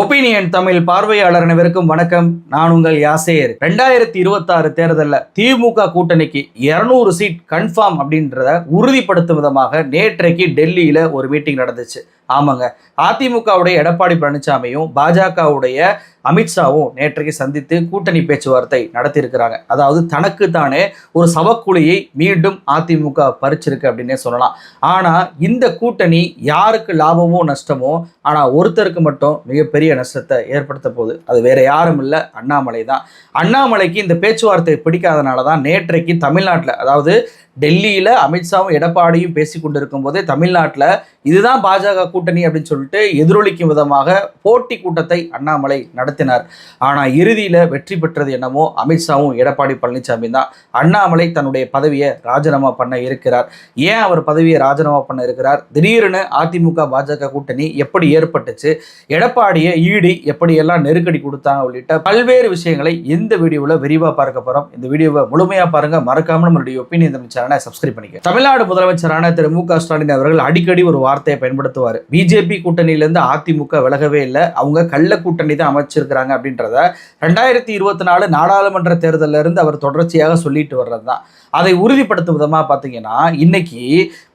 Opinion Tamil பார்வையாளர் அனைவருக்கும் வணக்கம். நான் உங்கள் யாசேர். ரெண்டாயிரத்தி இருபத்தாறு தேர்தலில் திமுக கூட்டணிக்கு இருநூறு சீட் கன்ஃபார்ம் அப்படின்றத உறுதிப்படுத்தும் விதமாக நேற்றைக்கு டெல்லியில் ஒரு மீட்டிங் நடந்துச்சு. ஆமாங்க. அதிமுகவுடைய எடப்பாடி பழனிசாமியும் பாஜகவுடைய அமித்ஷாவும் நேற்றைக்கு சந்தித்து கூட்டணி பேச்சுவார்த்தை நடத்தியிருக்கிறாங்க. அதாவது தனக்கு தானே ஒரு சவக்குழியை மீண்டும் அதிமுக பறிச்சிருக்கு அப்படின்னே சொல்லலாம். ஆனால் இந்த கூட்டணி யாருக்கு லாபமோ நஷ்டமோ ஆனால் ஒருத்தருக்கு மட்டும் மிகப்பெரிய நஷ்டத்தை ஏற்படுத்த போகுது. அது வேற யாரும் இல்லை அண்ணாமலை தான். அண்ணாமலைக்கு இந்த பேச்சுவார்த்தை பிடிக்காதனால தான் நேற்றைக்கு தமிழ்நாட்டில் அதாவது டெல்லியில் அமித்ஷாவும் எடப்பாடியும் பேசி கொண்டிருக்கும் போதே தமிழ்நாட்டில் இதுதான் பாஜக கூட்டணி அப்படின்னு சொல்லிட்டு எதிரொலிக்கும் விதமாக போட்டி கூட்டத்தை அண்ணாமலை நடத்தினார். ஆனால் இறுதியில் வெற்றி பெற்றது என்னமோ அமித்ஷாவும் எடப்பாடி பழனிசாமி தான். அண்ணாமலை தன்னுடைய பதவியை ராஜினாமா பண்ண இருக்கிறார். ஏன் அவர் பதவியை ராஜினாமா பண்ண இருக்கிறார்? திடீர்னு அதிமுக பாஜக கூட்டணி எப்படி ஏற்பட்டுச்சு? எடப்பாடியை ஈடி எப்படியெல்லாம் நெருக்கடி கொடுத்தாங்க உள்ளிட்ட பல்வேறு விஷயங்களை இந்த வீடியோவில் விரிவாக பார்க்க போகிறோம் இந்த வீடியோவை முழுமையாக பாருங்க. மறக்காமல் நம்மளுடைய ஒப்பீனியன் தமிழ் சேனலை சப்ஸ்கிரைப் பண்ணிக்க தமிழ்நாடு முதலமைச்சரான திரு மு க ஸ்டாலின் அவர்கள் அடிக்கடி ஒரு வார்த்தையை பயன்படுத்துவார். பிஜேபி கூட்டணியிலேருந்து அதிமுக விலகவே இல்லை. அவங்க கள்ள கூட்டணி தான் அமைச்சிருக்கிறாங்க அப்படின்றத ரெண்டாயிரத்தி இருபத்தி நாலு நாடாளுமன்ற தேர்தலிலிருந்து அவர் தொடர்ச்சியாக சொல்லிட்டு வர்றது தான் அதை உறுதிப்படுத்தும் விதமாக பார்த்தீங்கன்னா இன்னைக்கு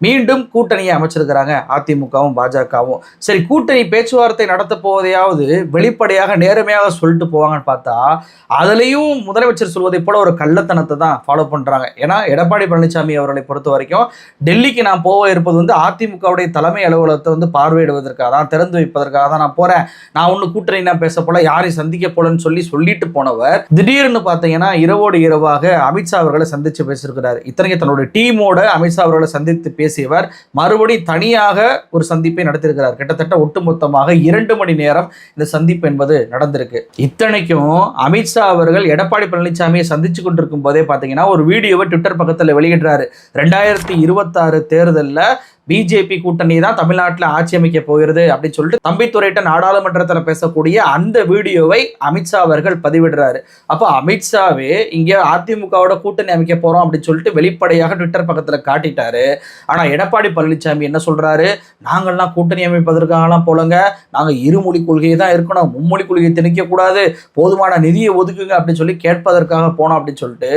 மீண்டும் கூட்டணியை அமைச்சிருக்கிறாங்க அதிமுகவும் பாஜகவும் சரி கூட்டணி பேச்சுவார்த்தை நடத்த போவதையாவது வெளிப்படையாக நேர்மையாக சொல்லிட்டு போவாங்கன்னு பார்த்தா அதுலேயும் முதலமைச்சர் சொல்வதை போல ஒரு கள்ளத்தனத்தை தான் ஃபாலோ பண்ணுறாங்க ஏன்னா எடப்பாடி பழனிசாமி அவர்களை பொறுத்த வரைக்கும் டெல்லிக்கு நான் போக இருப்பது வந்து அதிமுகவுடைய தலைமை அலுவலகத்தை வந்து பார்வையிடுவதற்காக தான் திறந்து வைப்பதற்காக தான் நான் போகிறேன் நான் ஒன்று கூட்டணி நான் பேச போல யாரையும் சந்திக்க போலன்னு சொல்லி சொல்லிட்டு போனவர் திடீர்னு பார்த்தீங்கன்னா இரவோடு இரவாக அமித்ஷா அவர்களை சந்தித்து பேசியிருக்கிறார். இத்தனைக்கு தன்னுடைய டீமோட அமித்ஷா அவர்களை சந்தித்து பேசியவர் மறுபடி தனியாக ஒரு சந்திப்பை நடத்தியிருக்கிறார். கிட்டத்தட்ட ஒட்டுமொத்தமாக இரண்டு மணி நேரம் இந்த சந்திப்பு என்பது நடந்திருக்கு. இத்தனைக்கும் அமித்ஷா அவர்கள் எடப்பாடி பழனிசாமியை சந்திச்சு கொண்டிருக்கும் போதே பார்த்தீங்கன்னா ஒரு வீடியோவை ட்விட்டர் பக்கத்தில் வெளியிடுறாரு ரெண்டாயிரத்தி இருபத்தாறு தேர்தலில் பிஜேபி கூட்டணி தான் தமிழ்நாட்டில் ஆட்சி அமைக்க போகிறது அப்படின்னு சொல்லிட்டு தம்பித்துறையிட்ட நாடாளுமன்றத்தில் பேசக்கூடிய அந்த வீடியோவை அமித்ஷா அவர்கள் பதிவிடுறாரு. அப்போ அமித்ஷாவே இங்கே அதிமுகவோட கூட்டணி அமைக்க போகிறோம் அப்படின்னு சொல்லிட்டு வெளிப்படையாக ட்விட்டர் பக்கத்தில் காட்டிட்டாரு. ஆனால் எடப்பாடி பழனிசாமி என்ன சொல்கிறாரு நாங்கள்லாம் கூட்டணி அமைப்பதற்காகலாம் போலங்க. நாங்கள் இருமொழி கொள்கையை தான் இருக்கணும். மும்மொழி கொள்கையை திணிக்கக்கூடாது போதுமான நிதியை ஒதுக்குங்க அப்படின்னு சொல்லி கேட்பதற்காக போனோம் அப்படின்னு சொல்லிட்டு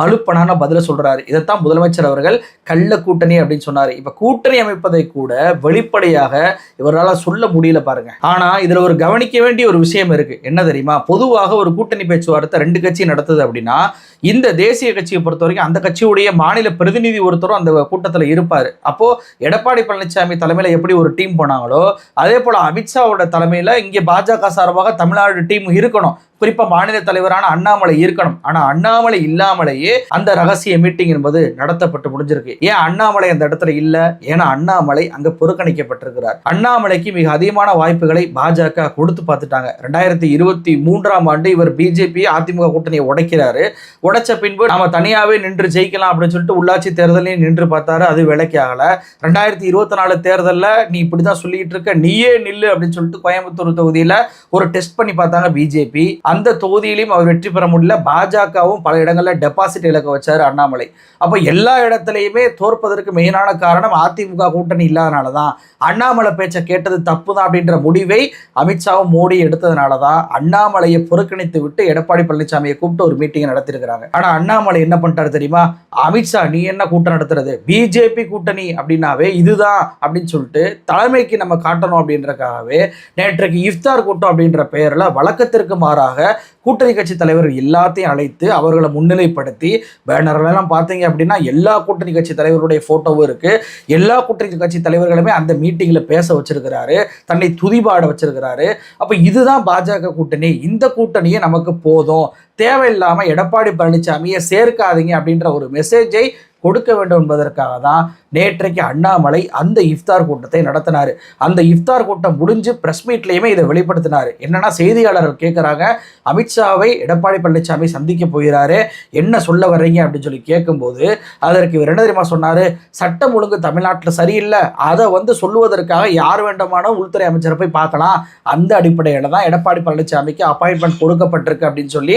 மலுப்பனான பதில சொல்கிறாரு இதைத்தான் முதலமைச்சர் அவர்கள் கள்ள கூட்டணி அப்படின்னு சொன்னார். இப்போ கூட்டணி அமைப்பதை கூட வெளிப்படையாக இவரால் சொல்ல முடியல பாருங்க. ஆனால் இதில் ஒரு கவனிக்க வேண்டிய ஒரு விஷயம் இருக்கு. என்ன தெரியுமா? பொதுவாக ஒரு கூட்டணி பேச்சுவார்த்தை ரெண்டு கட்சி நடத்துது அப்படின்னா இந்த தேசிய கட்சியை பொறுத்த வரைக்கும் அந்த கட்சியுடைய மாநில பிரதிநிதி ஒருத்தரும் அந்த கூட்டத்தில் இருப்பார். அப்போ எடப்பாடி பழனிசாமி தலைமையில் எப்படி ஒரு டீம் போனாங்களோ அதே போல அமித்ஷாவோட தலைமையில் இங்கே பாஜக சார்பாக தமிழ்நாடு டீம் இருக்கணும். குறிப்பா மாநில தலைவரான அண்ணாமலை இருக்கணும். ஆனா அண்ணாமலை இல்லாமலேயே அந்த ரகசிய மீட்டிங் என்பது நடத்தப்பட்டு முடிஞ்சிருக்கு. ஏன் அண்ணாமலை அந்த இடத்துல இல்ல? ஏன்னா அண்ணாமலை அங்க புறக்கணிக்கப்பட்டிருக்கிறார். அண்ணாமலைக்கு மிக அதிகமான வாய்ப்புகளை பாஜக கொடுத்து பார்த்துட்டாங்க. ரெண்டாயிரத்தி இருபத்தி மூன்றாம் ஆண்டு இவர் பிஜேபி அதிமுக கூட்டணியை உடைக்கிறாரு. உடைச்ச பின்பு நாம தனியாவே நின்று ஜெயிக்கலாம் அப்படின்னு சொல்லிட்டு உள்ளாட்சி தேர்தலையும் நின்று பார்த்தாரு. அது விலைக்கு ஆகல. ரெண்டாயிரத்தி இருபத்தி நாலு தேர்தலில் நீ இப்படிதான் சொல்லிட்டு இருக்க. நீயே நில்லு அப்படின்னு சொல்லிட்டு கோயம்புத்தூர் தொகுதியில ஒரு டெஸ்ட் பண்ணி பார்த்தாங்க பிஜேபி. அந்த தொகுதியிலையும் அவர் வெற்றி பெற முடியல. பாஜகவும் பல இடங்களில் டெபாசிட் இழக்க வச்சார் அண்ணாமலை. அப்போ எல்லா இடத்துலையுமே தோற்பதற்கு மெயினான காரணம் அதிமுக கூட்டணி இல்லாதனால தான் அண்ணாமலை பேச்சை கேட்டது தப்பு தான் அப்படின்ற முடிவை அமித்ஷாவும் மோடி எடுத்ததுனால தான் அண்ணாமலையை புறக்கணித்து விட்டு எடப்பாடி பழனிசாமியை கூப்பிட்டு ஒரு மீட்டிங் நடத்திருக்கிறாங்க ஆனால் அண்ணாமலை என்ன பண்ணிட்டாரு தெரியுமா? அமித்ஷா நீ என்ன கூட்டம் நடத்துறது? பிஜேபி கூட்டணி அப்படின்னாவே இதுதான் அப்படின்னு சொல்லிட்டு தலைமைக்கு நம்ம காட்டணும் அப்படின்றக்காகவே நேற்றைக்கு இஃப்தார் கூட்டம் அப்படின்ற பெயரில் வழக்கத்திற்கு மாறாக கூட்டணி கட்சி தலைவர் எல்லாத்தையும் அழைத்து அவர்களை முன்னிலைப்படுத்தி பேனர்லாம் பார்த்தீங்க அப்படின்னா எல்லா கூட்டணி கட்சி தலைவருடைய ஃபோட்டோவும் இருக்குது எல்லா கூட்டணி கட்சி தலைவர்களுமே அந்த மீட்டிங்கில் பேச வச்சிருக்கிறாரு. தன்னை துதிபாட வச்சிருக்கிறாரு. அப்போ இதுதான் பாஜக கூட்டணி. இந்த கூட்டணியே நமக்கு போதும். தேவையில்லாமல் எடப்பாடி பழனிசாமியை சேர்க்காதீங்க அப்படின்ற ஒரு மெசேஜை கொடுக்க வேண்டும் என்பதற்காக தான் நேற்றைக்கு அண்ணாமலை அந்த இஃப்தார் கூட்டத்தை நடத்தினார். அந்த இஃப்தார் கூட்டம் முடிஞ்சு ப்ரெஸ் மீட்லேயுமே இதை வெளிப்படுத்தினார். என்னன்னா செய்தியாளர்கள் கேட்குறாங்க அமித்ஷாவை எடப்பாடி பழனிசாமி சந்திக்க போகிறாரு என்ன சொல்ல வர்றீங்க அப்படின்னு சொல்லி கேட்கும்போது அதற்கு இவர் என்ன தெரியுமா சொன்னார்? சட்டம் ஒழுங்கு தமிழ்நாட்டில் சரியில்லை அதை வந்து சொல்லுவதற்காக யார் வேண்டுமானோ உள்துறை அமைச்சரை போய் பார்க்கலாம். அந்த அடிப்படையில் தான் எடப்பாடி பழனிசாமிக்கு அப்பாயின்மெண்ட் கொடுக்கப்பட்டிருக்கு அப்படின்னு சொல்லி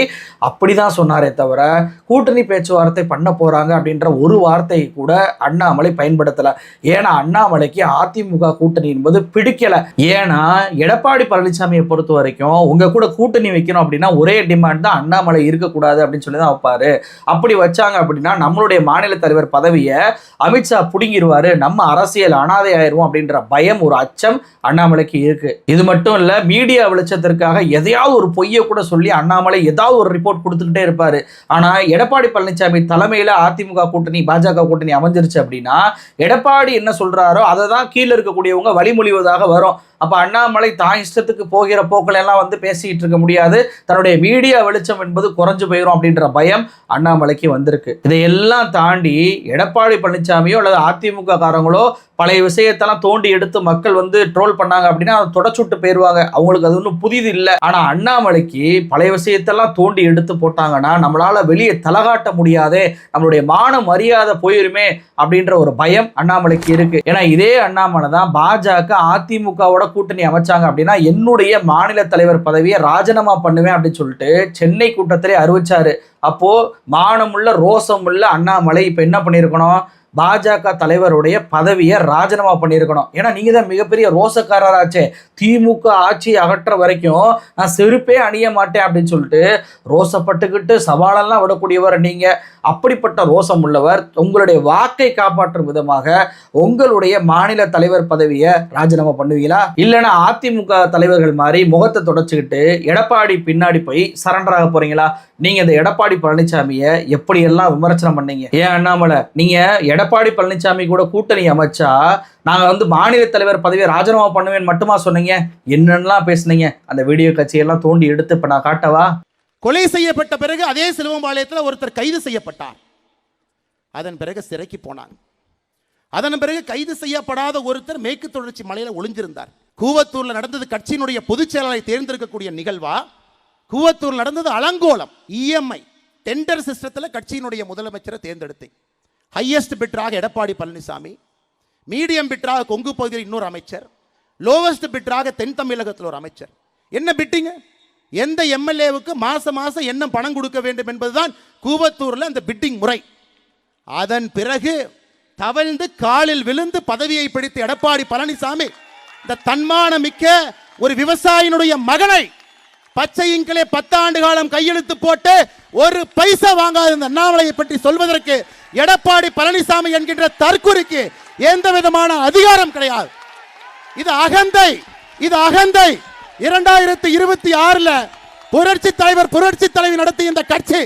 அப்படி தான் சொன்னாரே தவிர கூட்டணி பேச்சுவார்த்தை பண்ண போகிறாங்க அப்படின்ற ஒரு வார்த்தை கூட அண்ணாமலை பயன்படுத்தல. ஏன்னா அண்ணாமலைக்கு அதிமுக கூட்டணி என்பது பிடிக்கல. ஏன்னா எடப்பாடி பழனிசாமியை பொறுத்த வரைக்கும் உங்க கூட கூட்டணி வைக்கணும் அப்படின்னா ஒரே டிமாண்ட் தான் அண்ணாமலை இருக்கக்கூடாது அப்படின்னு சொல்லி தான் வைப்பாரு. அப்படி வச்சாங்க அப்படின்னா நம்மளுடைய மாநில தலைவர் பதவியை அமித்ஷா புடுங்கிடுவாரு நம்ம அரசியல் அனாதை ஆயிருவோம் அப்படின்ற பயம் ஒரு அச்சம் அண்ணாமலைக்கு இருக்கு. இது மட்டும் இல்ல மீடியா வெளிச்சத்திற்காக எதையாவது ஒரு பொய்யை கூட சொல்லி அண்ணாமலை ஏதாவது ஒரு ரிப்போர்ட் கொடுத்துக்கிட்டே இருப்பாரு. ஆனா எடப்பாடி பழனிசாமி தலைமையில் அதிமுக கூட்டணி பாஜக கூட்டணி அமைஞ்சிருச்சு அப்படின்னா எடப்பாடி என்ன சொல்றாரோ அதை தான் கீழே இருக்கக்கூடியவங்க வழிமொழிவதாக வரும். அப்போ அண்ணாமலை தான் இஷ்டத்துக்கு போகிற போக்கள் எல்லாம் வந்து பேசிக்கிட்டு இருக்க முடியாது. தன்னுடைய மீடியா வெளிச்சம் என்பது குறைஞ்சு போயிடும் அப்படின்ற பயம் அண்ணாமலைக்கு வந்திருக்கு. இதையெல்லாம் தாண்டி எடப்பாடி பழனிசாமியோ அல்லது அதிமுக காரங்களோ பழைய விஷயத்தெல்லாம் தோண்டி எடுத்து மக்கள் வந்து ட்ரோல் பண்ணாங்க அப்படின்னா அதை தொடச்சுட்டு போயிடுவாங்க அவங்களுக்கு அது ஒன்றும் புதிது இல்லை. ஆனால் அண்ணாமலைக்கு பழைய விஷயத்தெல்லாம் தோண்டி எடுத்து போட்டாங்கன்னா நம்மளால் வெளியே தலகாட்ட முடியாதே நம்மளுடைய மான மரியாதை போயிருமே அப்படின்ற ஒரு பயம் அண்ணாமலைக்கு இருக்கு. ஏன்னா இதே அண்ணாமலை தான் பாஜக அதிமுகவோட கூட்டணி அமைச்சாங்க அப்படின்னா என்னுடைய மாநில தலைவர் பதவியை ராஜினாமா பண்ணுவேன் அப்படின்னு சொல்லிட்டு சென்னை கூட்டத்திலே அறிவிச்சாரு. அப்போ மானமுள்ள ரோசமுள்ள அண்ணாமலை இப்ப என்ன பண்ணியிருக்கணும் பாஜக தலைவருடைய பதவியை ராஜினாமா பண்ணியிருக்கணும். ஏன்னா நீங்கள் தான் மிகப்பெரிய ரோசக்காரராச்சே. திமுக ஆட்சி அகற்ற வரைக்கும் நான் செருப்பே அணிய மாட்டேன் அப்படின்னு சொல்லிட்டு ரோசப்பட்டுக்கிட்டு சவாலெல்லாம் விடக்கூடியவர் நீங்கள் அப்படிப்பட்ட ரோசம் உள்ளவர் உங்களுடைய வாக்கை காப்பாற்றும் விதமாக உங்களுடைய மாநில தலைவர் பதவியை ராஜினாமா பண்ணுவீங்களா? இல்லைன்னா அதிமுக தலைவர்கள் மாதிரி முகத்தை தொடச்சிக்கிட்டு எடப்பாடி பின்னாடி போய் சரண்டராக போகிறீங்களா போறீங்களா? இந்த எடப்பாடி பழனிசாமியை எப்படியெல்லாம் விமர்சனம் பண்ணீங்க? ஏன் அண்ணாமலை நீங்கள் எடப்பாடி பழனிசாமி கூட கூட்டணி அமைச்சா நாங்க வந்து மாநில தலைவர் பதவியை ராஜினாமா பண்ணுவேன் மட்டுமா சொன்னீங்க? என்னென்னலாம் பேசுனீங்க? அந்த வீடியோ கட்சியெல்லாம் தோண்டி எடுத்து இப்போ நான் காட்டவா? கொலை செய்யப்பட்ட பிறகு அதே சிலுவம்பாளையத்தில் ஒருத்தர் கைது செய்யப்பட்டார். அதன் பிறகு சிறைக்கு போனார். அதன் பிறகு கைது செய்யப்படாத ஒருத்தர் மேற்கு தொடர்ச்சி மலையில ஒளிஞ்சிருந்தார். கூவத்தூர்ல நடந்தது கட்சியினுடைய பொதுச் செயலாளரை தேர்ந்தெடுக்கக்கூடிய நிகழ்வா? கூவத்தூர் நடந்தது அலங்கோலம் இஎம்ஐ டெண்டர் சிஸ்டத்தில் கட்சியினுடைய முதலமைச்சரை தேர்ந்தெடுத்தேன். ஹையஸ்ட் பிட்ராக எடப்பாடி பழனிசாமி மீடியம் பிட்ராக கொங்கு பகுதியில் இன்னொரு அமைச்சர் லோவஸ்ட் பிட்ராக தென் தமிழகத்தில் ஒரு அமைச்சர். என்ன பிட்டிங்க எந்த எம்எல்ஏவுக்கு மாசம் மாசம் என்ன பணம் கொடுக்க வேண்டும் என்பதுதான் கூவத்தூரில் அந்த பிட்டிங் முறை. அதன் பிறகு தவழ்ந்து காலில் விழுந்து பதவியை பிடித்து எடப்பாடி பழனிசாமி இந்த தன்மான மிக்க ஒரு விவசாயினுடைய மகனை பச்சை இங்கிலே பத்தாண்டு காலம் கையெழுத்து போட்டு ஒரு பைசா வாங்காத இந்த அண்ணாமலையை பற்றி சொல்வதற்கு எடப்பாடி பழனிசாமி என்கின்ற தற்குறிக்கு எந்த விதமான அதிகாரம் கிடையாது. இது அகந்தை இது அகந்தை. இரண்டாயிரத்தி இருபத்தி ஆறுல புரட்சி தலைவர் புரட்சி தலைவி நடத்திய இந்த கட்சி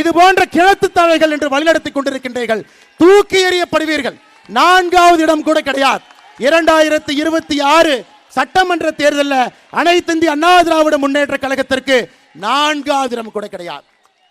இது போன்ற கிழத்து தலைகள் என்று வழிநடத்தி கொண்டிருக்கின்றீர்கள். தூக்கி எறியப்படுவீர்கள். நான்காவது இடம் கூட கிடையாது. இரண்டாயிரத்தி இருபத்தி ஆறு சட்டமன்ற தேர்தலில் அனைத்து இந்திய அண்ணா திராவிட முன்னேற்ற கழகத்திற்கு நான்காவது இடம் கூட கிடையாது.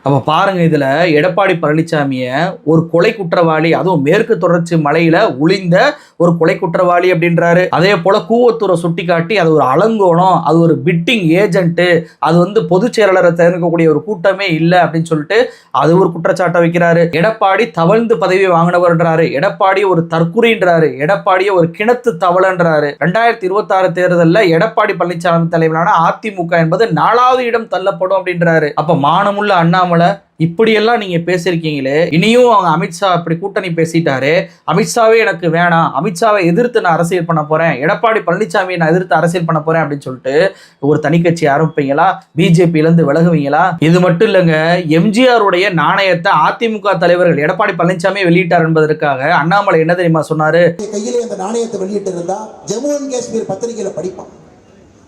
அப்போ பாருங்க இதில் எடப்பாடி பழனிசாமியை ஒரு கொலை குற்றவாளி அதுவும் மேற்கு தொடர்ச்சி மலையில் ஒளிந்த ஒரு கொலை குற்றவாளி அப்படின்றாரு. அதே போல் கூவத்தூரை சுட்டி காட்டி அது ஒரு அலங்கோணம் அது ஒரு பிட்டிங் ஏஜென்ட்டு அது வந்து பொதுச் செயலாளரை தேர்ந்தெடுக்கக்கூடிய ஒரு கூட்டமே இல்லை அப்படின்னு சொல்லிட்டு அது ஒரு குற்றச்சாட்டை வைக்கிறாரு. எடப்பாடி தவழ்ந்து பதவி வாங்கினவர்ன்றாரு எடப்பாடி ஒரு தற்குறின்றாரு எடப்பாடியை ஒரு கிணத்து தவளன்றாரு. ரெண்டாயிரத்தி இருபத்தாறு தேர்தலில் எடப்பாடி பழனிசாமி தலைவரான அதிமுக என்பது நாலாவது இடம் தள்ளப்படும் அப்படின்றாரு. அப்போ மானமுள்ள அண்ணாமலை இப்படியெல்லாம் நீங்க பேசியிருக்கீங்களே. இனியும் அவங்க அமித்ஷா இப்படி கூட்டணி பேசிட்டாரு. அமித்ஷாவே எனக்கு வேணாம். அமித்ஷாவை எதிர்த்து நான் அரசியல் பண்ண போறேன். எடப்பாடி பழனிசாமியை நான் எதிர்த்து அரசியல் பண்ண போறேன் அப்படின்னு சொல்லிட்டு ஒரு தனி கட்சி ஆரம்பிப்பீங்களா? பிஜேபியில இருந்து விலகுவீங்களா? இது மட்டும் இல்லைங்க எம்ஜிஆருடைய நாணயத்தை அதிமுக தலைவர்கள் எடப்பாடி பழனிசாமி வெளியிட்டார் என்பதற்காக அண்ணாமலை என்ன தெரியுமா சொன்னாரு? கையிலே அந்த நாணயத்தை வெளியிட்டு இருந்தா ஜம்மு அண்ட் காஷ்மீர் பத்திரிகையில படிப்பான்.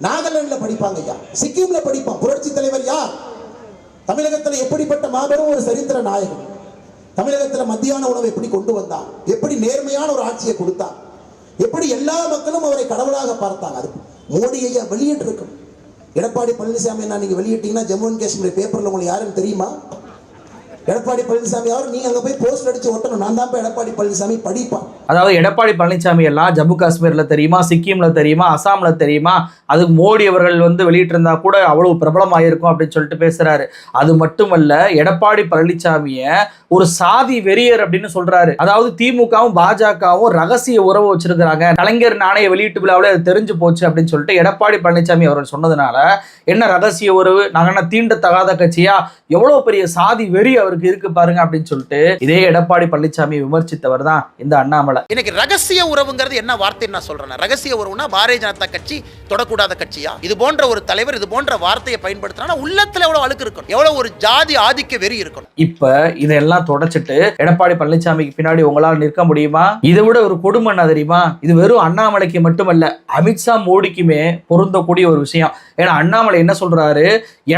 நாகாலாந்துல படிப்பாங்க ஐயா. சிக்கிம்ல படிப்பான். புரட்சி தலைவர் யார்? தமிழகத்தில் எப்படிப்பட்ட மாபெரும் ஒரு சரித்திர நாயகம் தமிழகத்தில் மத்தியான உணவை எப்படி கொண்டு வந்தான்? எப்படி நேர்மையான ஒரு ஆட்சியை கொடுத்தான்? எப்படி எல்லா மக்களும் அவரை கடவுளாக பார்த்தாங்க? அது மோடி ஐயா வெளியிட்டு இருக்கும் எடப்பாடி பழனிசாமி நான் நீங்க வெளியிட்டீங்கன்னா ஜம்மு அண்ட் காஷ்மீர் பேப்பர்ல உங்களுக்கு யாருன்னு தெரியுமா? எடப்பாடி பழனிசாமி அவர் நீங்க அங்க போய் போஸ்ட் அடிச்சு ஒட்டணும். நான் தான் போய் எடப்பாடி பழனிசாமி படிப்பான் அதாவது எடப்பாடி பழனிசாமி எல்லாம் ஜம்மு காஷ்மீர்ல தெரியுமா சிக்கிம்ல தெரியுமா அசாம்ல தெரியுமா அதுக்கு மோடி அவர்கள் வந்து வெளியிட்டிருந்தா கூட அவ்வளவு பிரபலமாயிருக்கும் அப்படின்னு சொல்லிட்டு பேசுறாரு. அது மட்டுமல்ல எடப்பாடி பழனிசாமிய ஒரு சாதி வெறியர் அப்படின்னு சொல்றாரு. அதாவது திமுகவும் பாஜகவும் ரகசிய உறவு வச்சிருக்கிறாங்க. கலைஞர் நாணய வெளியீட்டு விழாவில் அது தெரிஞ்சு போச்சு அப்படின்னு சொல்லிட்டு எடப்பாடி பழனிசாமி அவர்கள் சொன்னதுனால என்ன ரகசிய உறவு நாங்கள் என்ன தீண்டத்தகாத கட்சியா எவ்வளவு பெரிய சாதி வெறி அவர் அவருக்கு இருக்கு பாருங்க அப்படின்னு சொல்லிட்டு இதே எடப்பாடி பழனிசாமி விமர்சித்தவர் தான் இந்த அண்ணாமலை. இன்னைக்கு ரகசிய உறவுங்கிறது என்ன வார்த்தைன்னு நான் சொல்றேன். ரகசிய உறவுனா பாரதிய ஜனதா கட்சி தொடக்கூடாத கட்சியா? இது போன்ற ஒரு தலைவர் இது போன்ற வார்த்தையை பயன்படுத்தினா உள்ளத்துல எவ்வளவு அழுக்கு இருக்கணும்? எவ்வளவு ஒரு ஜாதி ஆதிக்க வெறி இருக்கணும்? இப்ப இதெல்லாம் தொடச்சிட்டு எடப்பாடி பழனிசாமிக்கு பின்னாடி உங்களால் நிற்க முடியுமா? இதை விட ஒரு கொடுமை என்ன தெரியுமா? இது வெறும் அண்ணாமலைக்கு மட்டுமல்ல அமித்ஷா மோடிக்குமே பொருந்தக்கூடிய ஒரு விஷயம். ஏன்னா அண்ணாமலை என்ன சொல்றாரு?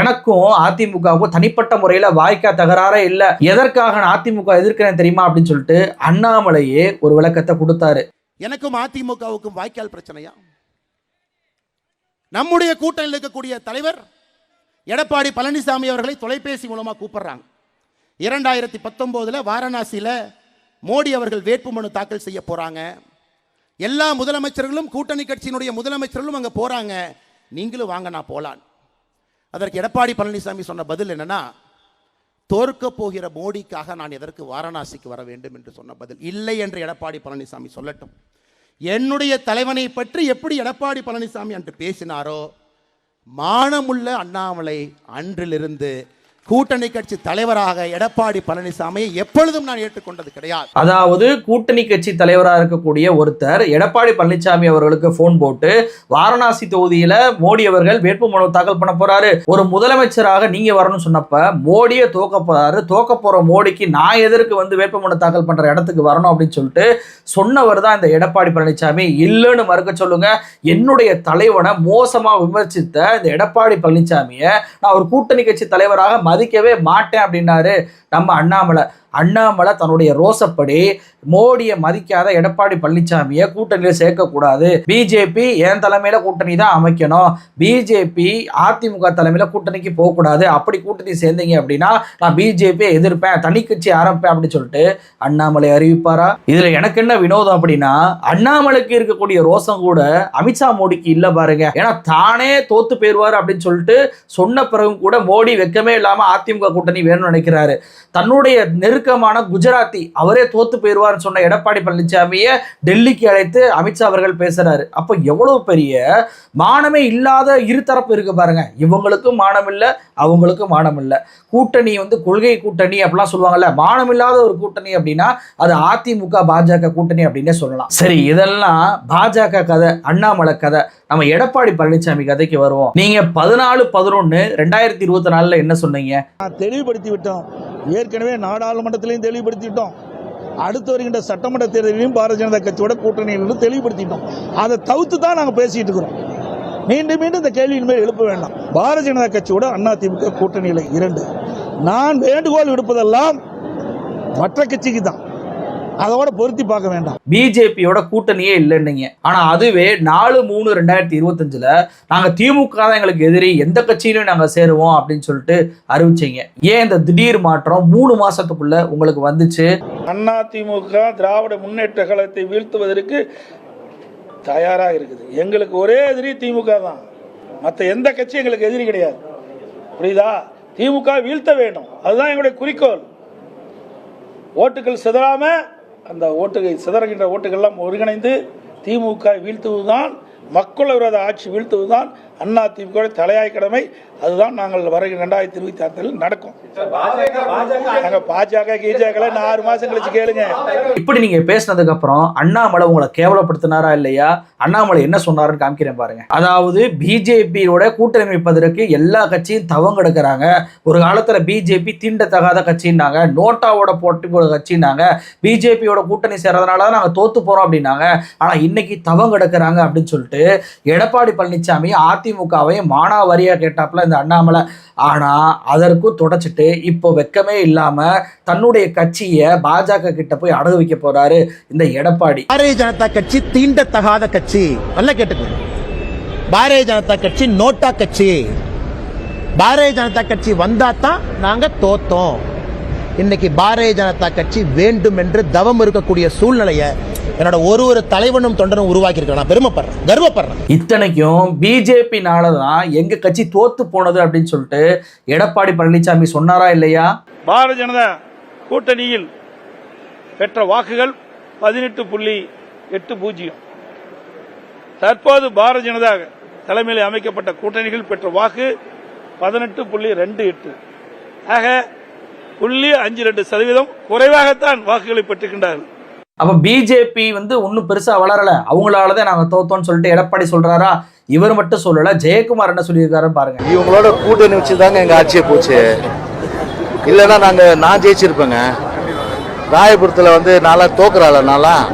எனக்கும் அதிமுகவுக்கும் தனிப்பட்ட முறையில வாய்க்கா தகராறே இல்ல. எதற்காக நான் அதிமுக எதிர்க்கிறேன் தெரியுமா அப்படின்னு சொல்லிட்டு அண்ணாமலையே ஒரு விளக்கத்தை கொடுத்தாரு. எனக்கும் அதிமுகவுக்கும் வாய்க்கால் பிரச்சனையா? நம்முடைய கூட்டணியில் இருக்கக்கூடிய தலைவர் எடப்பாடி பழனிசாமி அவர்களை தொலைபேசி மூலமா கூப்பிடுறாங்க. இரண்டாயிரத்தி பத்தொம்போதில் வாரணாசியில் மோடி அவர்கள் வேட்புமனு தாக்கல் செய்ய போறாங்க. எல்லா முதலமைச்சர்களும் கூட்டணி கட்சியினுடைய முதலமைச்சர்களும் அங்க போறாங்க. நீங்களும் வாங்க நான் போகலான் அதற்கு எடப்பாடி பழனிசாமி சொன்ன பதில் என்னன்னா தோற்க போகிற மோடிக்காக நான் எதற்கு வாரணாசிக்கு வர வேண்டும் என்று சொன்ன பதில் இல்லை என்று எடப்பாடி பழனிசாமி சொல்லட்டும். என்னுடைய தலைவனை பற்றி எப்படி எடப்பாடி பழனிசாமி அன்று பேசினாரோ மானமுள்ள அண்ணாமலை அன்றிலிருந்து கூட்டணி கட்சி தலைவராக எடப்பாடி பழனிசாமியை எப்பொழுதும் நான் ஏற்றுக்கொண்டது கிடையாது. அதாவது கூட்டணி கட்சி தலைவராக இருக்கக்கூடிய ஒருத்தர் எடப்பாடி பழனிசாமி அவர்களுக்கு போன் போட்டு வாரணாசி தொகுதியில மோடி அவர்கள் வேட்புமனு தாக்கல் பண்ண போறாரு. ஒரு முதலமைச்சராக நீங்க வரணும்னு சொன்னப்ப மோடியை தோக்க போறாரு. தோக்க போற மோடிக்கு நான் எதற்கு வந்து வேட்புமனு தாக்கல் பண்ற இடத்துக்கு வரணும்? அப்படின்னு சொல்லிட்டு சொன்னவர் தான் இந்த எடப்பாடி பழனிசாமி. இல்லைன்னு மறுக்க சொல்லுங்க. என்னுடைய தலைவனை மோசமா விமர்சித்த இந்த எடப்பாடி பழனிசாமியை நான் ஒரு கூட்டணி கட்சி தலைவராக மதிக்கவே மாட்டேன் அப்படின்னாரு. நம்ம அண்ணாமலை. அண்ணாமலை தன்னுடைய ரோசப்படி மோடியை மதிக்காத எடப்பாடி பழனிசாமியை கூட்டணியில் சேர்க்கக்கூடாது. பிஜேபி என் தலைமையில் கூட்டணி தான் அமைக்கணும். பிஜேபி அதிமுக தலைமையில் கூட்டணிக்கு போகக்கூடாது. அப்படி கூட்டணி சேர்ந்தீங்க அப்படின்னா நான் பிஜேபியை எதிர்ப்பேன். தனி கட்சி ஆரம்பிப்பேன் அப்படின்னு சொல்லிட்டு அண்ணாமலை அறிவிப்பாரா? இதில் எனக்கு என்ன வினோதம் அப்படின்னா அண்ணாமலைக்கு இருக்கக்கூடிய ரோசம் கூட அமித்ஷா மோடிக்கு இல்லை பாருங்க. ஏன்னா தானே தோத்து போயிடுவார் அப்படின்னு சொல்லிட்டு சொன்ன பிறகும் கூட மோடி வெக்கமே இல்லாமல் அதிமுக கூட்டணி வேணும்னு நினைக்கிறாரு. தன்னுடைய நெருக்கமான குஜராத்தி அவரே தோத்து போயிடுவார்னு சொன்ன எடப்பாடி பழனிசாமியை டெல்லிக்கு அழைத்து அமித்ஷா அவர்கள் பேசுறாரு. அப்போ எவ்வளவு பெரிய மானமே இல்லாத இருதரப்பு இருக்கு பாருங்க. இவங்களுக்கும் மானம் இல்லை அவங்களுக்கும் மானம் இல்லை. கூட்டணி வந்து கொள்கை கூட்டணி அப்படிலாம் சொல்லுவாங்கல்ல. மானம் இல்லாத ஒரு கூட்டணி அப்படின்னா அது அதிமுக பாஜக கூட்டணி அப்படின்னே சொல்லலாம். சரி இதெல்லாம் பாஜக கதை அண்ணாமலை கதை. நம்ம எடப்பாடி பழனிசாமி கதைக்கு வருவோம். நீங்க பதினாலு பதினொன்னு ரெண்டாயிரத்தி இருபத்தி நாலுல என்ன சொன்னீங்க? தெளிவுபடுத்தி விட்டோம் ஏற்கனவே நாடாளுமன்றத்திலையும் தெளிவுபடுத்திட்டோம். அடுத்து வருகின்ற சட்டமன்ற தேர்தலிலும் பாரதிய ஜனதா கட்சியோட கூட்டணியில் தெளிவுபடுத்திட்டோம். அதை தவிர்த்து தான் நாங்கள் பேசிட்டு இருக்கிறோம். மீண்டும் மீண்டும் இந்த கேள்வியின் மேல் எழுப்ப வேண்டாம். பாரதிய ஜனதா கட்சியோட அதிமுக கூட்டணியில் இரண்டு. நான் வேண்டுகோள் விடுப்பதெல்லாம் மற்ற கட்சிக்கு தான் அதோட பொருத்தி பார்க்க வேண்டாம். பிஜேபியோட கூட்டணியே இல்லைன்னீங்க. ஆனா அதுவே நாலு மூணு ரெண்டாயிரத்தி இருபத்தஞ்சுல நாங்க திமுக தான் எங்களுக்கு எதிரி எந்த கட்சியிலும் நாங்க சேருவோம் அப்படின்னு சொல்லிட்டு அறிவிச்சீங்க. ஏன் இந்த திடீர் மாற்றம் மூணு மாசத்துக்குள்ள உங்களுக்கு வந்துச்சு? அதிமுக திராவிட முன்னேற்ற கழகத்தை வீழ்த்துவதற்கு தயாராக இருக்குது. எங்களுக்கு ஒரே எதிரி திமுக தான். மற்ற எந்த கட்சி எங்களுக்கு எதிரி கிடையாது. புரியுதா? திமுக வீழ்த்த வேண்டும். அதுதான் எங்களுடைய குறிக்கோள். ஓட்டுகள் சிதறாம அந்த ஓட்டுகள் சிதறுகின்ற ஓட்டுகள்லாம் ஒருங்கிணைந்து திமுக வீழ்த்துவதுதான் மக்கள் விரோத ஆட்சி வீழ்த்துவதுதான் அண்ணா திமுக தலையாய் கடமை அதுதான் நாங்கள் வருகிற ரெண்டாயிரத்தி இருபத்தி ஆறில் நடக்கும். நாங்கள் பாஜக கீஜாக்களை நான் ஆறு மாசம் கழிச்சு கேளுங்க. இப்படி நீங்க பேசினதுக்கு அப்புறம் அண்ணாமலை உங்களை கேவலப்படுத்தினாரா இல்லையா? அண்ணாமலை என்ன சொன்னாருன்னு காமிக்கிறேன் பாருங்க. அதாவது பிஜேபியோட கூட்டணி அமைப்பதற்கு எல்லா கட்சியும் தவங்க எடுக்கிறாங்க ஒரு காலத்துல பிஜேபி தீண்டத்தகாத கட்சின்னாங்க. நோட்டாவோட போட்டி போட கட்சின்னாங்க. பிஜேபியோட கூட்டணி சேர்றதுனால தான் நாங்க தோத்து போறோம் அப்படின்னாங்க. ஆனா இன்னைக்கு தவங்க எடுக்கிறாங்க அப்படின்னு சொல்லிட்டு எடப்பாடி பழனிசாமி அதிமுகவையும் மானாவாரியா கேட்டாப்புல இந்த அண்ணாமலை. ஆனால் அதற்கும் தொடச்சிட்டு இப்போ வெக்கமே இல்லாமல் தன்னுடைய கட்சியை பாஜக கிட்ட போய் அடகு வைக்க போறாரு இந்த எடப்பாடி. பாரதிய ஜனதா கட்சி தீண்டத்தகாத கட்சி. நல்லா கேட்டுக்கோங்க பாரதிய ஜனதா கட்சி நோட்டா கட்சி. பாரதிய ஜனதா கட்சி வந்தா தான் நாங்கள் தோத்தோம். இன்னைக்கு பாரதிய ஜனதா கட்சி வேண்டும் என்று தவம் இருக்கக்கூடிய சூழ்நிலையை என்னோட ஒரு ஒரு தலைவனும் தொண்டனும் உருவாக்கி இருக்கேன் நான் பெருமைப்படுறேன். கர்வப்படுறேன். இத்தனைக்கும் பிஜேபினால தான் எங்க கட்சி தோத்து போனது அப்படின்னு சொல்லிட்டு எடப்பாடி பழனிசாமி சொன்னாரா இல்லையா? பாரதிய ஜனதா கூட்டணியில் பெற்ற வாக்குகள் பதினெட்டு புள்ளி எட்டு பூஜ்ஜியம். தற்போது பாரதிய ஜனதா தலைமையில் அமைக்கப்பட்ட கூட்டணிகள் பெற்ற வாக்கு பதினெட்டு புள்ளி ரெண்டு எட்டு. ஆக புள்ளி அஞ்சு ரெண்டு சதவீதம் குறைவாகத்தான் வாக்குகளை பெற்றுக்கின்றார்கள். அப்போ பிஜேபி வந்து ஒன்றும் பெருசாக வளரலை. அவங்களால தான் நாங்கள் தோத்தோம்னு சொல்லிட்டு எடப்பாடி சொல்கிறாரா இவர் மட்டும் சொல்லலை. ஜெயக்குமார் என்ன சொல்லியிருக்காரு பாருங்க. இவங்களோட கூட்டணி வச்சு தாங்க எங்கள் ஆட்சியை போச்சு. இல்லைன்னா நாங்கள் நான் ஜெயிச்சிருப்பேங்க. ராயபுரத்தில் வந்து நான்லாம் தோக்குறாள் நான்லாம்.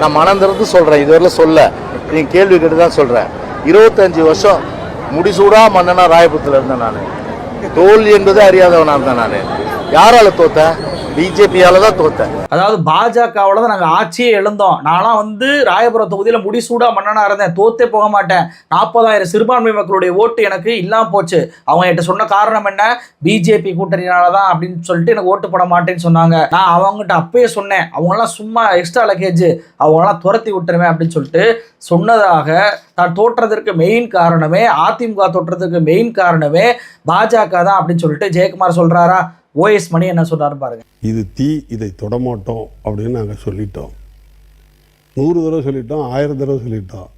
நான் மனம் திறந்து சொல்கிறேன் இதுவரையில் சொல்ல. நீங்கள் கேள்வி கேட்டு தான் சொல்கிறேன் இருபத்தஞ்சி வருஷம் முடிசூடா மன்னனா ராயபுரத்தில் இருந்தேன் நான். தோல்வி என்பது அறியாதவனாக இருந்தேன் நான். யாரால தோத்தேன்? பிஜேபியால தான் தோத்தேன் அதாவது பாஜகவோட தான் நாங்கள் ஆட்சியே எழுந்தோம் நான்லாம் வந்து ராயபுரம் தொகுதியில் முடிசூடா மன்னனா இருந்தேன். தோத்தே போக மாட்டேன். நாற்பதாயிரம் சிறுபான்மை மக்களுடைய ஓட்டு எனக்கு இல்லாம போச்சு. அவங்க என்கிட்ட சொன்ன காரணம் என்ன? பிஜேபி கூட்டணினால தான் அப்படின்னு சொல்லிட்டு எனக்கு ஓட்டு போட மாட்டேன்னு சொன்னாங்க. நான் அவங்ககிட்ட அப்பயே சொன்னேன். அவங்களாம் சும்மா எக்ஸ்ட்ரா லக்கேஜ் அவங்களாம் துரத்தி விட்டுருவேன் அப்படின்னு சொல்லிட்டு சொன்னதாக தான் தோற்றதற்கு மெயின் காரணமே அதிமுக தோற்றதுக்கு மெயின் காரணமே பாஜக தான் அப்படின்னு சொல்லிட்டு ஜெயக்குமார் சொல்றாரா? ஓஎஸ் மணி என்ன சொல்கிறாரு பாருங்க. இது தீ இதை தொடமாட்டோம் அப்படின்னு நாங்கள் சொல்லிட்டோம். நூறு தடவை சொல்லிட்டோம் ஆயிரம் தடவை சொல்லிட்டோம்.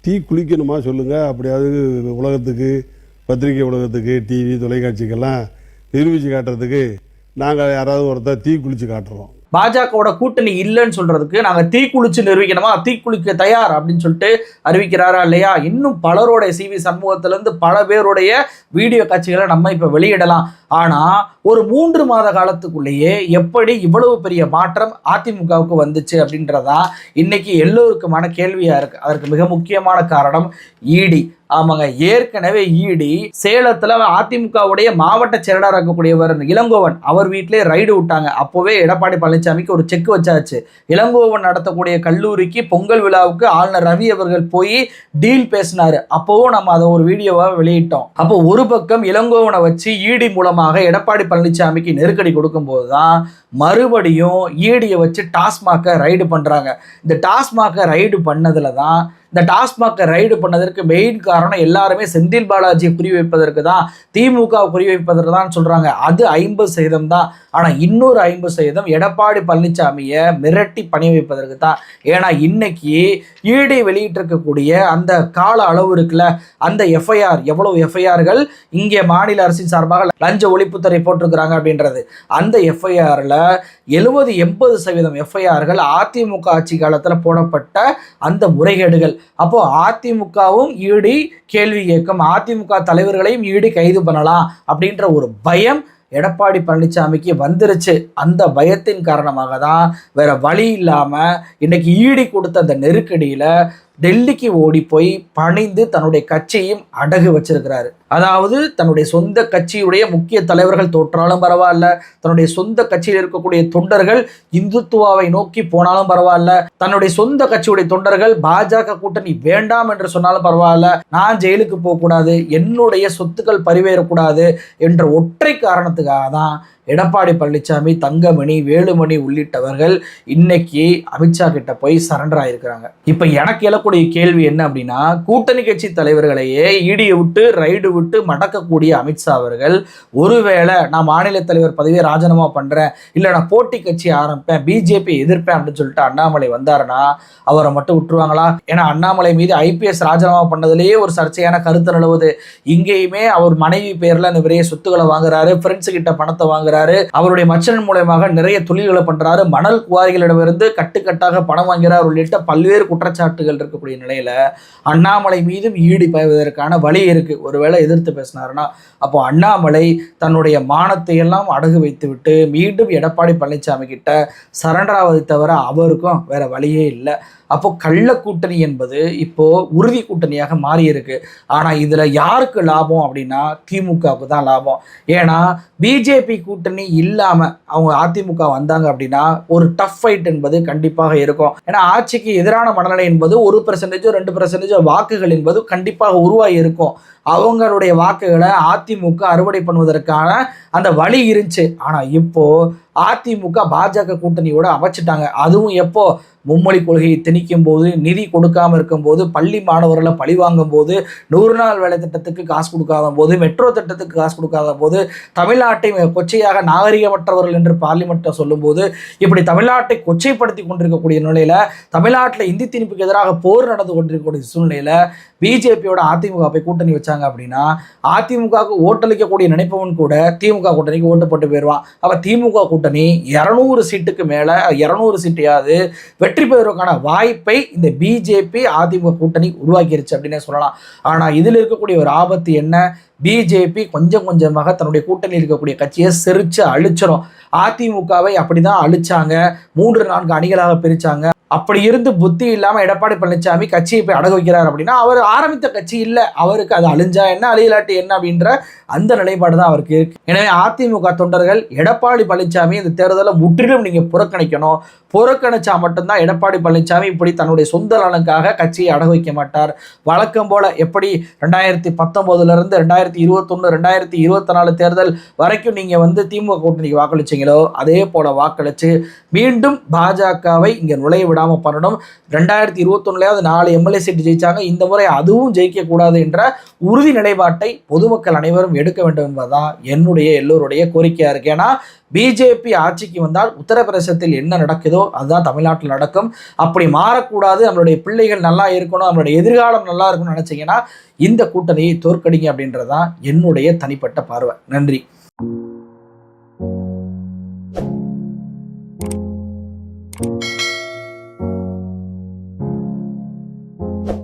தீ குளிக்கணுமா சொல்லுங்கள் அப்படியாவது உலகத்துக்கு பத்திரிகை உலகத்துக்கு டிவி தொலைக்காட்சிக்கெல்லாம் நிரூபித்து காட்டுறதுக்கு நாங்கள் யாராவது ஒருத்தர் தீ குளித்து காட்டுறோம். பாஜகவோட கூட்டணி இல்லைன்னு சொல்றதுக்கு நாங்கள் தீக்குளிச்சு நிரூபிக்கணுமா? தீக்குளிக்க தயார் அப்படின்னு சொல்லிட்டு அறிவிக்கிறாரா இல்லையா? இன்னும் பலருடைய சிவி சண்முகத்துல பல பேருடைய வீடியோ காட்சிகளை நம்ம இப்போ வெளியிடலாம். ஆனால் ஒரு மூன்று மாத காலத்துக்குள்ளேயே எப்படி இவ்வளவு பெரிய மாற்றம் அதிமுகவுக்கு வந்துச்சு அப்படின்றதான் இன்னைக்கு எல்லோருக்குமான கேள்வியாக இருக்கு. அதற்கு மிக முக்கியமான காரணம் ஈடி ஆமாங்க. ஏற்கனவே ஈடி சேலத்துல அதிமுகவுடைய மாவட்ட செயலாளராக இருக்கக்கூடியவர் இளங்கோவன் அவர் வீட்டிலே ரைடு விட்டாங்க. அப்போவே எடப்பாடி பழனிசாமிக்கு ஒரு செக் வச்சாச்சு. இளங்கோவன் நடத்தக்கூடிய கல்லூரிக்கு பொங்கல் விழாவுக்கு ஆளுநர் ரவி அவர்கள் போய் டீல் பேசினாரு. அப்போவும் நம்ம அதை ஒரு வீடியோவாக வெளியிட்டோம். அப்போ ஒரு பக்கம் இளங்கோவனை வச்சு ஈடி மூலமாக எடப்பாடி பழனிசாமிக்கு நெருக்கடி கொடுக்கும்போது தான் மறுபடியும் ஈடியை வச்சு டாஸ்மாக ரைடு பண்ணுறாங்க இந்த டாஸ்மாக ரைடு பண்ணதுல தான் இந்த டாஸ்மாகை ரைடு பண்ணதற்கு மெயின் காரணம் எல்லாருமே செந்தில் பாலாஜியை குறிவைப்பதற்கு தான் திமுக குறிவைப்பதற்கு தான் சொல்கிறாங்க அது ஐம்பது சதவீதம் தான். ஆனால் இன்னொரு ஐம்பது சதவீதம் எடப்பாடி பழனிசாமியை மிரட்டி பணி வைப்பதற்கு தான். ஏன்னா இன்னைக்கு ஈடி வெளியிட்டிருக்கக்கூடிய அந்த கால அளவு இருக்குல்ல அந்த எஃப்ஐஆர் எவ்வளவு எஃப்ஐஆர்கள் இங்கே மாநில அரசின் சார்பாக லஞ்ச ஒழிப்புத்துறை போட்டிருக்கிறாங்க அப்படின்றது. அந்த எஃப்ஐஆரில் எழுபது எண்பது சதவீதம் எஃப்ஐஆர்கள் அதிமுக ஆட்சி காலத்தில் போடப்பட்ட அந்த முறைகேடுகள். அப்போ அதிமுகவும் ஈடி கேள்வி கேட்கும் அதிமுக தலைவர்களையும் ஈடி கைது பண்ணலாம் அப்படின்ற ஒரு பயம் எடப்பாடி பழனிசாமிக்கு வந்துருச்சு. அந்த பயத்தின் காரணமாக தான் வேற வழி இல்லாமல் இன்னைக்கு ஈடி கொடுத்த அந்த நெருக்கடியில் டெல்லிக்கு ஓடி போய் பணிந்து தன்னுடைய கட்சியையும் அடகு வச்சிருக்கிறாரு. அதாவது தன்னுடைய சொந்த கட்சியுடைய முக்கிய தலைவர்கள் தோற்றாலும் பரவாயில்ல தன்னுடைய சொந்த கட்சியில் இருக்கக்கூடிய தொண்டர்கள் இந்துத்துவாவை நோக்கி போனாலும் பரவாயில்ல தன்னுடைய சொந்த கட்சியுடைய தொண்டர்கள் பாஜக கூட்டணி வேண்டாம் என்று சொன்னாலும் பரவாயில்ல நான் ஜெயிலுக்கு போகக்கூடாது என்னுடைய சொத்துக்கள் பரிவேறக்கூடாது என்ற ஒற்றை காரணத்துக்காக தான் எடப்பாடி பழனிசாமி தங்கமணி வேலுமணி உள்ளிட்டவர்கள் இன்னைக்கு அமித்ஷா கிட்ட போய் சரண்டர் ஆயிருக்கிறாங்க. இப்போ எனக்கு எழக்கூடிய கேள்வி என்ன அப்படின்னா கூட்டணி கட்சி தலைவர்களையே இடியை விட்டு ரைடு விட்டு மடக்கக்கூடிய அமித்ஷா அவர்கள் ஒருவேளை நான் மாநில தலைவர் பதவியை ராஜினாமா பண்ணுறேன் இல்லை நான் போட்டி கட்சி ஆரம்பிப்பேன் பிஜேபி எதிர்ப்பேன் அப்படின்னு சொல்லிட்டு அண்ணாமலை வந்தாருன்னா அவரை மட்டும் விட்டுருவாங்களா? ஏன்னா அண்ணாமலை மீது ஐபிஎஸ் ராஜினாமா பண்ணதுலேயே ஒரு சர்ச்சையான கருத்து நிலவுது. இங்கேயுமே அவர் மனைவி பேர்ல நிறைய சொத்துக்களை வாங்குறாரு ஃப்ரெண்ட்ஸு கிட்ட பணத்தை வாங்குறாரு அவருடைய மச்சன் மூலயமாக நிறைய தொழில்களை பண்ணுறாரு மணல் குவாரிகளிடமிருந்து கட்டுக்கட்டாக பணம் வாங்குகிறார் உள்ளிட்ட பல்வேறு குற்றச்சாட்டுகள் இருக்கக்கூடிய நிலையில் அண்ணாமலை மீதும் ஈடு பாய்வதற்கான வழி இருக்குது ஒருவேளை எதிர்த்து பேசினாருன்னா அப்போ அண்ணாமலை தன்னுடைய மானத்தை எல்லாம் அடகு வைத்துவிட்டு மீண்டும் எடப்பாடி பழனிசாமி கிட்ட சரண்டராவதை தவிர அவருக்கும் வேற வழியே இல்லை. அப்போ கள்ள கூட்டணி என்பது இப்போ உறுதி கூட்டணியாக மாறி இருக்கு ஆனா இதுல யாருக்கு லாபம் அப்படின்னா திமுகவுக்கு தான் லாபம். ஏன்னா பிஜேபி கூட்டணி இல்லாம அவங்க அதிமுக வந்தாங்க அப்படின்னா ஒரு டஃப் ஃபைட் என்பது கண்டிப்பாக இருக்கும். ஏன்னா ஆட்சிக்கு எதிரான மனநிலை என்பது ஒரு பெர்சன்டேஜோ ரெண்டு பெர்சன்டேஜோ வாக்குகள் என்பது கண்டிப்பாக உருவாகி இருக்கும். அவங்களுடைய வாக்குகளை அதிமுக அறுவடை பண்ணுவதற்கான அந்த வழி இருந்துச்சு. ஆனா இப்போ அதிமுக பாஜக கூட்டணியோட அமைச்சிட்டாங்க. அதுவும் எப்போ? மும்மொழி கொள்கையை திணிக்கும் போது நிதி கொடுக்காம இருக்கும்போது பள்ளி மாணவர்களை பழி வாங்கும் போது நூறு நாள் வேலை திட்டத்துக்கு காசு கொடுக்காத போது மெட்ரோ திட்டத்துக்கு காசு கொடுக்காத போது தமிழ்நாட்டை கொச்சையாக நாகரிகமற்றவர்கள் என்று பார்லிமெண்ட்டில் சொல்லும்போது இப்படி தமிழ்நாட்டை கொச்சைப்படுத்தி கொண்டிருக்கக்கூடிய நிலையில் தமிழ்நாட்டில் இந்தி திணிப்புக்கு எதிராக போர் நடந்து கொண்டிருக்கக்கூடிய சூழ்நிலையில் பிஜேபியோட அதிமுக போய் கூட்டணி வச்சாங்க அப்படின்னா அதிமுகவுக்கு ஓட்டளிக்கக்கூடிய நினைப்பவன் கூட திமுக கூட்டணிக்கு ஓட்டு போட்டு போயிடுவான். அப்போ திமுக கூட்டணி இரநூறு சீட்டுக்கு மேலே இரநூறு சீட்டையாவது வெற்றி பெறுவதற்கான வாய்ப்பை இந்த பிஜேபி அதிமுக கூட்டணி உருவாக்கிருச்சு அப்படின்னே சொல்லலாம். ஆனால் இதில் இருக்கக்கூடிய ஒரு ஆபத்து என்ன? பிஜேபி கொஞ்சம் கொஞ்சமாக தன்னுடைய கூட்டணியில் இருக்கக்கூடிய கட்சியை செரிச்சு அழிச்சிடும் அதிமுகவை அப்படிதான் அழிச்சாங்க. மூன்று நான்கு அணிகளாக பிரித்தாங்க அப்படி இருந்து புத்தி இல்லாமல் எடப்பாடி பழனிசாமி கட்சியை போய் அடகு வைக்கிறார் அப்படின்னா அவர் ஆரம்பித்த கட்சி இல்லை. அவருக்கு அது அழிஞ்சா என்ன? அழியலாட்டி என்ன? அப்படின்ற அந்த நிலைப்பாடு தான் அவருக்கு இருக்கு. எனவே அதிமுக தொண்டர்கள் எடப்பாடி பழனிசாமி இந்த தேர்தலை முற்றிலும் நீங்க புறக்கணிக்கணும். புறக்கணிச்சா மட்டும்தான் எடப்பாடி பழனிசாமி இப்படி தன்னுடைய சொந்த நலனுக்காக கட்சியை அடகு வைக்க மாட்டார். வழக்கம் போல எப்படி ரெண்டாயிரத்தி பத்தொன்பதுல இருந்து ரெண்டாயிரத்தி இருபத்தொன்னு ரெண்டாயிரத்தி இருபத்தி நாலு தேர்தல் வரைக்கும் நீங்க வந்து திமுக கூட்டணிக்கு வாக்களிச்சீங்களோ அதே போல வாக்களிச்சு மீண்டும் பாஜகவை இங்க நுழைய விடாம பண்ணணும். ரெண்டாயிரத்தி இருபத்தொன்னுலயாவது நாலு எம்எல்ஏ சீட்டு ஜெயிச்சாங்க இந்த முறை அதுவும் ஜெயிக்க கூடாது என்ற உறுதி நிலைப்பாட்டை பொதுமக்கள் அனைவரும் எடுக்க வேண்டும் என்பதுதான் என்னுடைய எல்லோருடைய கோரிக்கையாக இருக்கு. ஏன்னா பிஜேபி ஆட்சிக்கு வந்தால் உத்தரப்பிரதேசத்தில் என்ன நடக்குதோ அதுதான் தமிழ்நாட்டில் நடக்கும். அப்படி மாறக்கூடாது. நம்மளுடைய பிள்ளைகள் நல்லா இருக்கணும். நம்மளுடைய எதிர்காலம் நல்லா இருக்கணும்னு நினைச்சீங்கன்னா இந்த கூட்டணியை தோற்கடிங்க அப்படின்றதான் என்னுடைய தனிப்பட்ட பார்வை. நன்றி.